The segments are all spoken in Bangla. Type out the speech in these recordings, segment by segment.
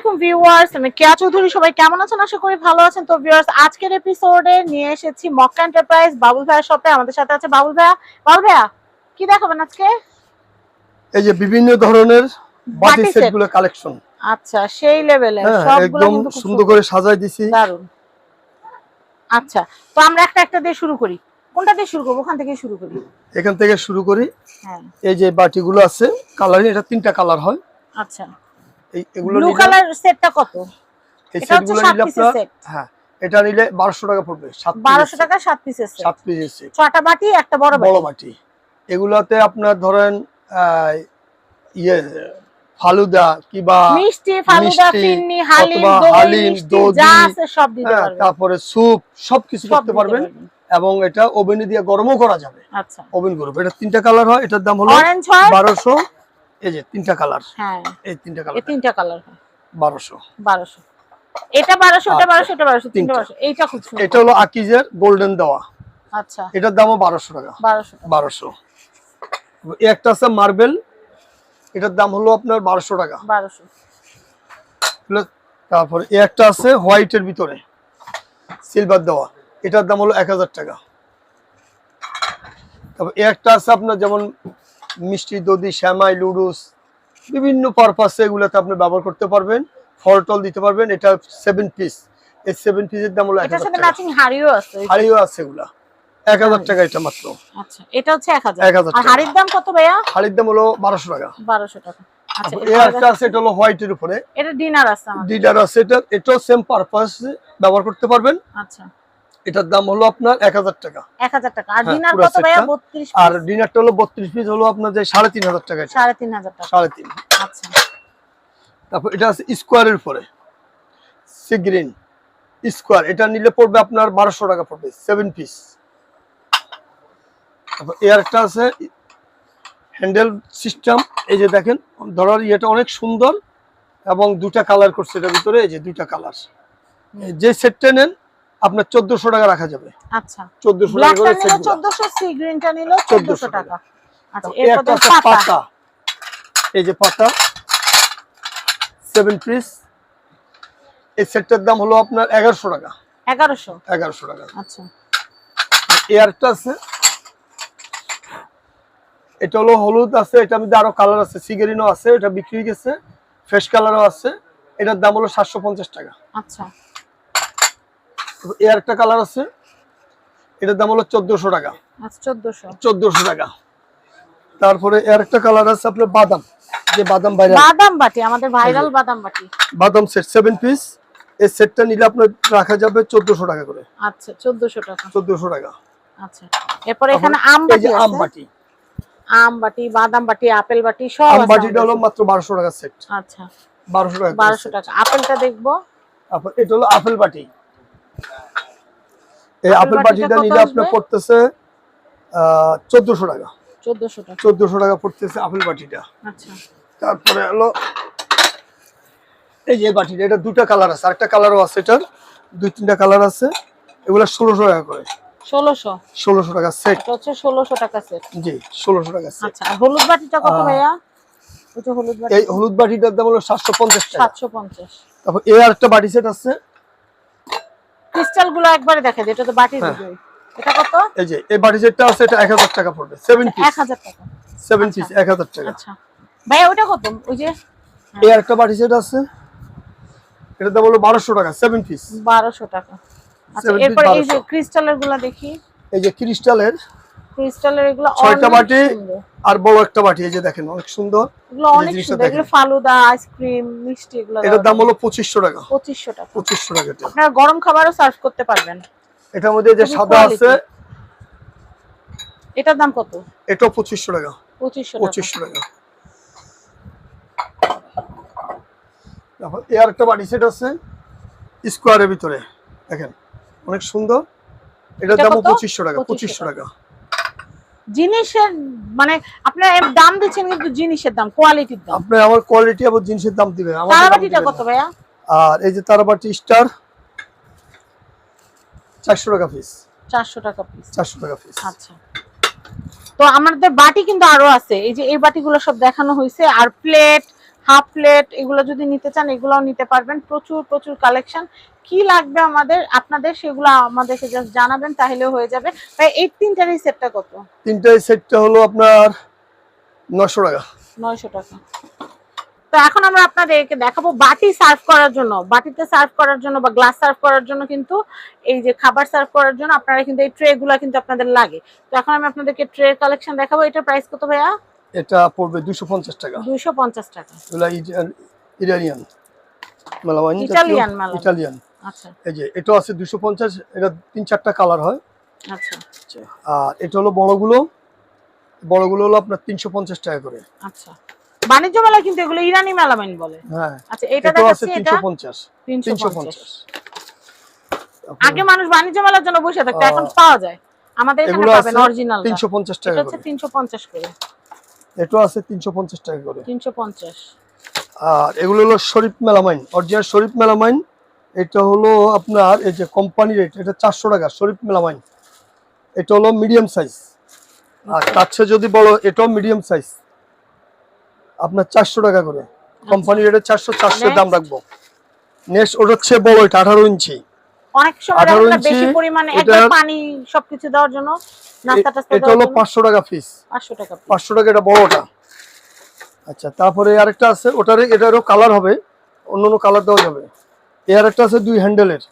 আলাইকুম ভিউয়ার্স আমি কেয়া চৌধুরী সবাই কেমন আছেন? আশা করি ভালো আছেন। তো ভিউয়ার্স আজকের এপিসোডে নিয়ে এসেছি মক্কা এন্টারপ্রাইজ বাবুল ভাইয়ের শপে আমাদের সাথে আছে বাবুল ভাইয়া। বাবুল ভাইয়া কি দেখাবেন আজকে? এই যে বিভিন্ন ধরনের বাটি বাটি সেট set। গুলো কালেকশন সেই লেভেলের সবগুলো একদম সুন্দর করে সাজাই দিছি। দারুণ আচ্ছা তো আমরা একটা একটা দিয়ে শুরু করি। কোনটা দিয়ে শুরু করব? ওখান থেকে শুরু করি। এখান থেকে শুরু করি। হ্যাঁ। এই যে বাটিগুলো আছে কালারিং এটা তিনটা কালার হয়। আচ্ছা। এই এগুলো ব্লু কালার সেটটা কত? এই সেটগুলো নিলে আপনার হ্যাঁ এটা নিলে 1200 টাকা পড়বে সাত বারোশো piece টাকা সাত পিসের সেট সাত পিসের সেট ছটা বাটি একটা বড় বড় বাটি। বাটি এগুলাতে আপনার ধরেন ইয়ে ফালুদা কিবা মিষ্টি ফালুদা ফিন্নি হালিম অথবা দই হালিম, মিষ্টি দধি, যা আছে সব দিতে হ্যাঁ, পারবেন। তারপরে স্যুপ সবকিছু সব করতে পারবেন। এবং এটা ওভেনে দিয়ে গরমও করা যাবে। আচ্ছা। ওভেন করবে এটা তিনটা কালার হয় এটার দাম হলো বারোশো। এই যে তিনটা কালার। হ্যাঁ। এই তিনটা এই কালার তিনটা কালার হয়। বারোশো। বারোশো। এটা বারোশো ওটা আচ্ছা, বারোশো এটা বারোশো তিনটা তিনটা। বারোশো। এইটা খুব সুন্দর। এটা হলো আকিজের গোল্ডেন দেওয়া। আচ্ছা। এটার দামও বারোশো টাকা। বারোশো। বারোশো। একটা আছে মার্বেল। এটার দাম হলো আপনার বারোশো টাকা। বারোশো। তারপর এ একটা আছে হোয়াইটের ভিতরে। সিলভার দেওয়া। এটার দাম হলো এক হাজার টাকা। তারপর এ একটা আছে আপনার যেমন মিষ্টি দধি শ্যামাই লুডুস বিভিন্ন পারপাসে এগুলোতে আপনি ব্যবহার করতে পারবেন। ফল টল দিতে পারবেন। এটা সেভেন পিস এই সেভেন পিসের দাম হলো এক হাড়িও আছে। এগুলা। এক হাজার টাকা এটা মাত্র। আচ্ছা এটা হচ্ছে এক হাজার। এক হাজার টাকা। হাড়ির দাম কত ভাইয়া? হাড়ির দাম হলো বারোশো টাকা। বারোশো টাকা। এ একটা আছে হলো হোয়াইটের উপরে। এটা ডিনার আছে আমার ডিডার আছে এটা এটাও সেম পারপাস ব্যবহার করতে পারবেন। আচ্ছা। এটার দাম হলো আপনার এক হাজার টাকা। এক হাজার টাকা। আর হ্যাঁ, ডিনার কত ভাইয়া? বত্রিশ আর ডিনারটা হলো বত্রিশ পিস হলো আপনার যে সাড়ে তিন হাজার টাকা সাড়ে তিন হাজার টাকা। সাড়ে তিন। আচ্ছা। তারপর এটা আছে স্কোয়ারের উপরে। Sea green. স্কোয়ার এটা নিলে পড়বে আপনার বারোশো টাকা পড়বে সেভেন পিস তারপর একটা আছে হ্যান্ডেল সিস্টেম এই যে দেখেন ধরার ইয়েটা অনেক সুন্দর এবং দুটা কালার করছে এটার ভিতরে এই যে দুইটা কালার যে সেটটা নেন আপনার চোদ্দশো টাকা রাখা যাবে। আচ্ছা। চোদ্দশো টাকা করে নিল সেটগুলো চোদ্দশো সি গ্রিনটা নিল 1400 টাকা। আচ্ছা এই এরপর পাতা। যে পাতা সেভেন পিস এই সেটটার দাম হলো আপনার এগারোশো টাকা। টাকা। আচ্ছা। এয়ারটা আছে। এটা হলো হলুদ আছে এটা মধ্যে আরও কালার আছে। সিগারিনও আছে এটা বিক্রি হয়ে গেছে। ফ্রেশ কালারও আছে। এটার দাম হলো সাতশো পঞ্চাশ টাকা। আচ্ছা। এর একটা কালার আছে। এটার দাম হলো চোদ্দশো টাকা। আচ্ছা চোদ্দশো। টাকা। তারপরে এর একটা কালার আছে আপনার বাদাম। যে বাদাম বাইরে বাদাম বাটি আমাদের ভাইরাল বাদাম বাটি। বাদাম সেট সেভেন পিস এই সেটটা নিলে আপনার রাখা যাবে চোদ্দশো টাকা করে। আচ্ছা চোদ্দশো টাকা। চোদ্দশো টাকা। আচ্ছা এরপরে এখানে আম বাটি আম বাটি। আম বাটি বাদাম বাটি আপেল বাটি সব আম আছে বাটিটা হলো মাত্র বারোশো টাকা সেট আচ্ছা বারোশো টাকা বারোশো। টাকা। আপেলটা দেখব। আপেল- এটা হলো আপেল বাটি। এই আপেল বাটিটা নিলে আপনার পড়তেছে চোদ্দশো টাকা। চোদ্দশো টাকা। পড়তেছে আপেল বাটিটা। আচ্ছা। তারপরে হলো এই যে বাটিটা এটা দুটা কালার আছে। আরেকটা কালারও আছে এটার দুই তিনটা কালার আছে। এগুলো ষোলোশো টাকা করে। ষোলোশো? ষোলোশো টাকা সেট হচ্ছে ষোলোশো টাকা সেট জি ষোলোশো টাকা সেট আচ্ছা হলুদ বাটিটা কত ভাইয়া? হলুদ এই হলুদ বাটিটার দাম হলো সাতশো পঞ্চাশ টাকা। সাতশো পঞ্চাশ। তারপর এই আরেকটা বাটি সেট আছে ক্রিস্টালগুলো একবারে দেখা এটা তো বাটির হ্যাঁ। ভিতরে। এটা কত? এই যে এই বাটি সেটটা আছে এটা এক হাজার টাকা পড়বে। সেভেন পিস 1000 টাকা। সেভেন আচ্ছা। পিস এক হাজার টাকা। আচ্ছা। ভাই ওটা কত? ওই যে? এই আরেকটা বাটি সেট আছে এটা দাম হলো বারোশো টাকা সেভেন পিস বারোশো টাকা। আচ্ছা এরপর এই যে 1200 ক্রিস্টালেরগুলা দেখি। এই যে ক্রিস্টালের ক্রিস্টালের এগুলো ছয়টা বাটি আর বড় একটা বাটি এই যে দেখেন অনেক সুন্দর। এগুলো এই যে অনেক সুন্দর এগুলো ফালুদা আইসক্রিম মিষ্টি এগুলো এটার দাম হলো টাকা। টাকা। পঁচিশশো টাকা আপনারা গরম খাবারও সার্ভ করতে পারবেন। এটার মধ্যে যে সাদা আছে এটার দাম কত? টাকা। পঁচিশশো টাকা। পঁচিশশো টাকা। তারপর এর একটা বাটি সেট আছে স্কোয়ারের ভিতরে। দেখেন অনেক সুন্দর। এটার দাম? পঁচিশশো টাকা 2500 পঁচিশশো টাকা। জিনিসের মানে আপনারা দাম দিচ্ছেন কিন্তু জিনিসের দাম কোয়ালিটির দাম। আপনি আমার কোয়ালিটি এবং জিনিসের দাম দিবেন তারাবাটিটা কত ভাইয়া? আর এই যে তারাবাটি স্টার চারশো টাকা পিস চারশো টাকা পিস চারশো টাকা পিস আচ্ছা। তো আমাদের বাটি কিন্তু আরও আছে এই যে এই বাটিগুলো সব দেখানো হয়েছে আর প্লেট হাফ প্লেট এগুলো যদি নিতে চান এগুলোও নিতে পারবেন। প্রচুর প্রচুর কালেকশন। কি লাগবে আমাদের আপনাদের সেগুলো আমাদেরকে জাস্ট জানাবেন তাহলে হয়ে যাবে। ভাই এই তিনটার এই সেটটা কত? তিনটা সেটটা হলো আপনার নশো টাকা। নয়শো টাকা। তো এখন আমরা আপনাদেরকে দেখাবো বাটি সার্ভ করার জন্য। বাটিতে সার্ভ করার জন্য বা গ্লাস সার্ভ করার জন্য কিন্তু এই যে খাবার সার্ভ করার জন্য আপনারা কিন্তু এই ট্রে গুলা কিন্তু আপনাদের লাগে। তো এখন আমি আপনাদেরকে ট্রে কালেকশন দেখাবো। এটার প্রাইস কত ভাইয়া? এটা পড়বে দুশো পঞ্চাশ টাকা। দুইশো পঞ্চাশ টাকা। এগুলা ইটালিয়ান মেলামাইন Italian মেলামাইন। ইটালিয়ান আচ্ছা। এই যে এটাও আছে দুশো পঞ্চাশ এটা তিন চারটা কালার হয়। আচ্ছা। আর এটা হলো বড়গুলো। বড়গুলো হলো আপনার তিনশো পঞ্চাশ টাকা করে। আচ্ছা। বাণিজ্য মেলা কিন্তু এগুলো ইরানি মেলামাইন বলে। হ্যাঁ। আচ্ছা এটা দেখাচ্ছি এটা তিনশো পঞ্চাশ। তিনশো তিনশো পঞ্চাশ। পঞ্চাশ আগে মানুষ বাণিজ্য মেলার জন্য বসে থাকতো এখন পাওয়া যায়। আমাদের এখানে পাবেন অরিজিনাল তিনশো পঞ্চাশ এটা হচ্ছে করে। তিনশো পঞ্চাশ করে। এটাও আছে তিনশো পঞ্চাশ টাকা করে। তিনশো পঞ্চাশ। আর এগুলো হলো Sharif melamine original Sharif melamine. এটা হলো আপনার এই যে কোম্পানি রেট এটা চারশো টাকা শরীফ মেলামাইন। এটা হলো মিডিয়াম সাইজ। আর তার চেয়ে যদি বড় এটাও মিডিয়াম সাইজ। আপনার চারশো টাকা করে। কোম্পানি রেটে চারশো চারশো দাম রাখব। নেক্সট ওটা হচ্ছে বড় এটা আঠারো ইঞ্চি। অনেক সময় 18 দেখা যায় ইঞ্চি, বেশি পরিমাণে একবার পানি সবকিছু দেওয়ার জন্য নাস্তা টাস্তা এটা হলো জন্য পাঁচশো টাকা পিস পাঁচশো টাকা piece। পাঁচশো টাকা এটা বড়টা। আচ্ছা তারপরে আরেকটা আছে ওটারে এটারও কালার হবে অন্য অন্য কালার দেওয়া যাবে। এই আরেকটা আছে দুই হ্যান্ডেলের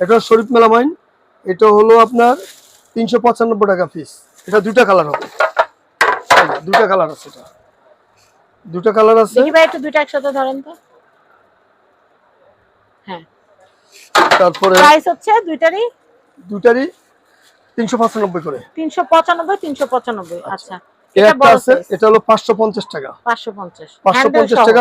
এটা শরীফ মেলামাইন এটা হলো আপনার তিনশো পঁচানব্বই টাকা পিস এটা দুটা কালার হবে। দুটা কালার আছে এটা। দুটা কালার আছে। দেখি ভাই একটু দুইটা একসাথে ধরেন তো। হ্যাঁ। তারপরে প্রাইস হচ্ছে দুইটারই? তিনশো পঁচানব্বই করে। তিনশো পঁচানব্বই তিনশো পঁচানব্বই। আচ্ছা। এটা আছে এটা হলো পাঁচশো পঞ্চাশ টাকা।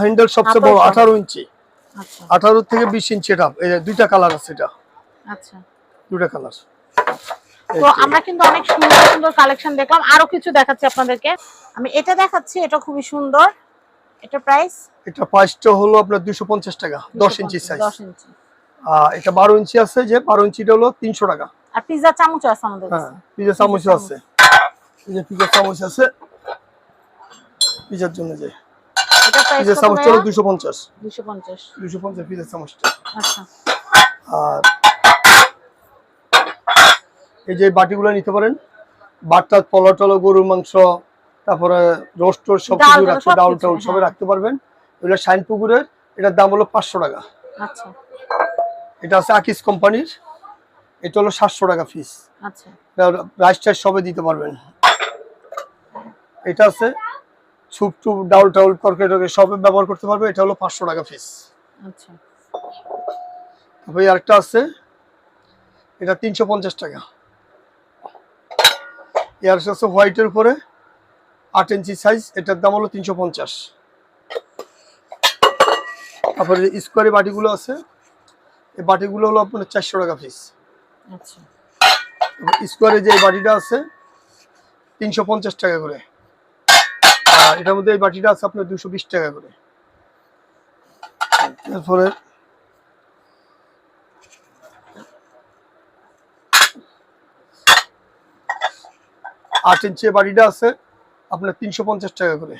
হ্যান্ডেল সবচেয়ে বড় ইঞ্চি। আচ্ছা। আঠারো থেকে বিশ ইঞ্চি এটা এই দুইটা কালার আছে এটা। আচ্ছা। কালার। তো আমরা কিন্তু অনেক সুন্দর সুন্দর কালেকশন দেখলাম। আরও কিছু দেখাচ্ছি আপনাদেরকে। আমি এটা দেখাচ্ছি এটা খুবই সুন্দর। এটা প্রাইস? এটা প্রাইসটা হলো আপনার দুশো পঞ্চাশ টাকা দশ ইঞ্চি সাইজ দশ ইঞ্চি। এটা বারো ইঞ্চি আছে যে বারো ইঞ্চিটা হলো তিনশো টাকা। আর পিজা চামচ আছে আমাদের হ্যাঁ পিজা চামচও আছে। এই যে পিজা চামচ আছে পিজার জন্য যে। পিজা হলো দুশো পঞ্চাশ। দুশো পঞ্চাশ। দুশো পঞ্চাশ পিজা চামচটা। আচ্ছা। আর এই যে বাটিগুলো নিতে পারেন বাটটা পলা টলো গরুর মাংস তারপরে রোস্ট সব কিছু রাখতে ডাউল টাউল সবে হ্যাঁ। রাখতে পারবেন। এগুলো শাইন পুকুরের এটার দাম হলো পাঁচশো টাকা। আচ্ছা। এটা আছে আকিস কোম্পানির। এটা হলো সাতশো টাকা আচ্ছা। রাইস টাইস সবে দিতে পারবেন। এটা আছে স্যুপ টুপ ডাউল টাউল টরকারি সবে ব্যবহার করতে পারবে। এটা হলো পাঁচশো টাকা পিস আচ্ছা। তারপরে আরেকটা আছে। এটা তিনশো পঞ্চাশ টাকা। এর আছে হোয়াইটের উপরে আট ইঞ্চি সাইজ এটার দাম হলো তিনশো পঞ্চাশ। তারপরে স্কোয়ারি বাটিগুলো আছে এই বাটিগুলো হলো আপনার চারশো টাকা পিস আচ্ছা। স্কোয়ারে যে বাটিটা আছে তিনশো পঞ্চাশ টাকা করে। আর এটার মধ্যে এই বাটিটা আছে আপনার দুশো বিশ টাকা করে। তারপরে আট ইঞ্চি বাটিটা আছে আপনার তিনশো পঞ্চাশ টাকা করে।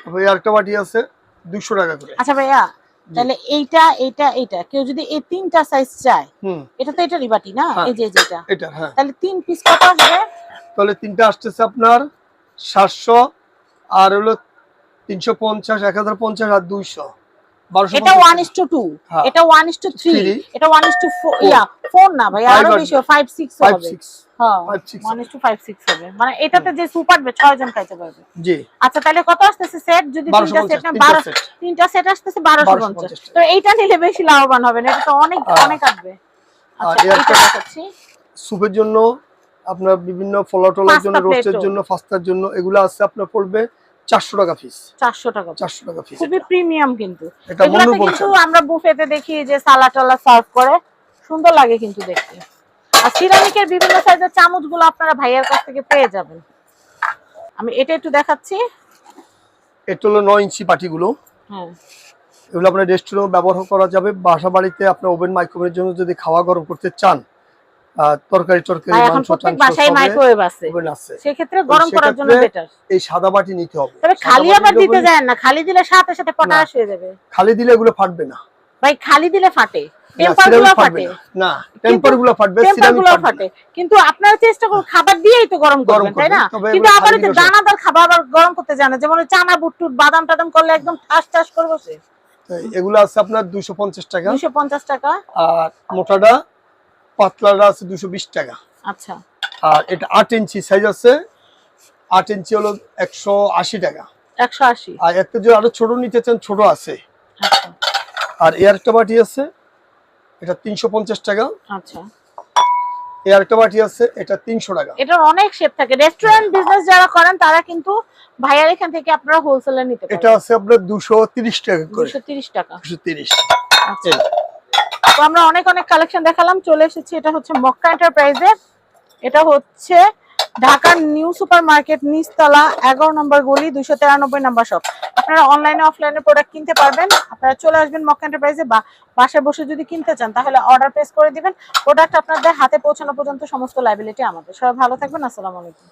তারপরে আরেকটা বাটি আছে দুশো টাকা করে। আচ্ছা ভাইয়া তাহলে এইটা এইটা এইটা। কেউ যদি এই তিনটা সাইজ চায় এটা তো এটারই বাটি না? হ্যাঁ। এই যে যেটা এটা। হ্যাঁ। তাহলে তিন পিস কত আসবে? তাহলে তিনটা আসতেছে আপনার সাতশো আর হলো তিনশো পঞ্চাশ এক হাজার পঞ্চাশ আর দুইশো। বারোশো এটা ওয়ান ইস টু টু হ্যাঁ। এটা one is two three Three. এটা ওয়ান ইস টু ইয়া ফোর না ভাই আরও বেশি ফাইভ সিক্স ফাইভ হবে। সিক্স হ্যাঁ five, six one is two five six হবে। মানে এটাতে যে সুপ আসবে ছয় জন খাইতে পারবে। জি। আচ্ছা তাহলে কত আসতেছে সেট যদি তিনটা সেট না তিনটা বারো সেট তিনটা সেট আসতেছে বারোশো 1250 পঞ্চাশ। তো এইটা নিলে বেশি লাভবান হবে না এটা তো অনেক হ্যাঁ। অনেক আসবে আচ্ছা দেখাচ্ছি। স্যুপের জন্য আপনার বিভিন্ন ফলাটলের জন্য রোস্টের জন্য পাস্তার জন্য এগুলো আছে আপনার পড়বে চারশো টাকা পিস চারশো টাকা চারশো টাকা পিস খুবই প্রিমিয়াম কিন্তু। এটা কিন্তু আমরা বুফেতে দেখি যে সালাদ টালা সার্ভ করে। সুন্দর লাগে কিন্তু দেখতে। আর সিরামিকের বিভিন্ন সাইজের চামচগুলো আপনারা ভাইয়ার কাছ থেকে পেয়ে যাবেন। আমি এটা একটু দেখাচ্ছি। এটা হলো নয় ইঞ্চি পাটিগুলো। হ্যাঁ। এগুলো আপনার রেস্টুরেন্টে ব্যবহার করা যাবে। বাসা বাড়িতে আপনার ওভেন মাইক্রোওভেনের জন্য যদি খাওয়া গরম করতে চান তরকারি টরকারি মাংস বাসায় মাইক্রোওয়েভ আছে। oven আছে। সেক্ষেত্রে গরম করার জন্য বেটার এই সাদা বাটি নিতে হবে। তবে খালি আবার দিতে যায় না খালি দিলে সাথে সাথে পটাশ হয়ে যাবে। খালি দিলে এগুলো ফাটবে না। ভাই খালি দিলে ফাটে। কিন্তু আপনারা চেষ্টা করুন খাবার দিয়েই তো গরম গরম করবেন তাই না? কিন্তু আবার দানাদার খাবার আবার গরম করতে জানে যেমন চানা বুট বাদাম টাদাম করলে একদম ঠাস ঠাস করে বসে। তো এগুলো আছে আপনার দুশো পঞ্চাশ টাকা। দুইশো পঞ্চাশ টাকা। আর মোটাটা পাতলাটা আছে দুশো বিশ টাকা। আচ্ছা। আর এটা আট ইঞ্চি সাইজ আছে আট ইঞ্চি হলো একশো আশি টাকা। একশো আশি। আর একটা যদি আরও ছোট নিতে চান ছোট আছে। আচ্ছা। আর এর একটা বাটি আছে এটা তিনশো পঞ্চাশ টাকা। আচ্ছা। এর একটা বাটি আছে এটা তিনশো টাকা। এটার অনেক শেপ থাকে। রেস্টুরেন্ট বিজনেস যারা করেন তারা কিন্তু ভাইয়ার এখান থেকে আপনারা হোলসেলে নিতে এটা আছে আপনার দুশো তিরিশ টাকা করে। দুশো তিরিশ টাকা। দুশো তিরিশ। আচ্ছা। তো আমরা অনেক অনেক কালেকশন দেখালাম, চলে এসেছি। এটা হচ্ছে মক্কা এন্টারপ্রাইজে এটা হচ্ছে ঢাকার নিউ সুপার মার্কেট নিচতলা, এগারো নম্বর গলি, দুইশো তিরানব্বই নাম্বার শপ আপনারা অনলাইনে অফলাইনে প্রোডাক্ট কিনতে পারবেন। আপনারা চলে আসবেন মক্কা এন্টারপ্রাইজে বা বাসায় বসে যদি কিনতে চান, তাহলে অর্ডার প্লেস করে দিবেন। প্রোডাক্ট আপনাদের হাতে পৌঁছানো পর্যন্ত সমস্ত লাইবিলিটি আমাদের। সবাই ভালো থাকবেন। আসসালামু আলাইকুম।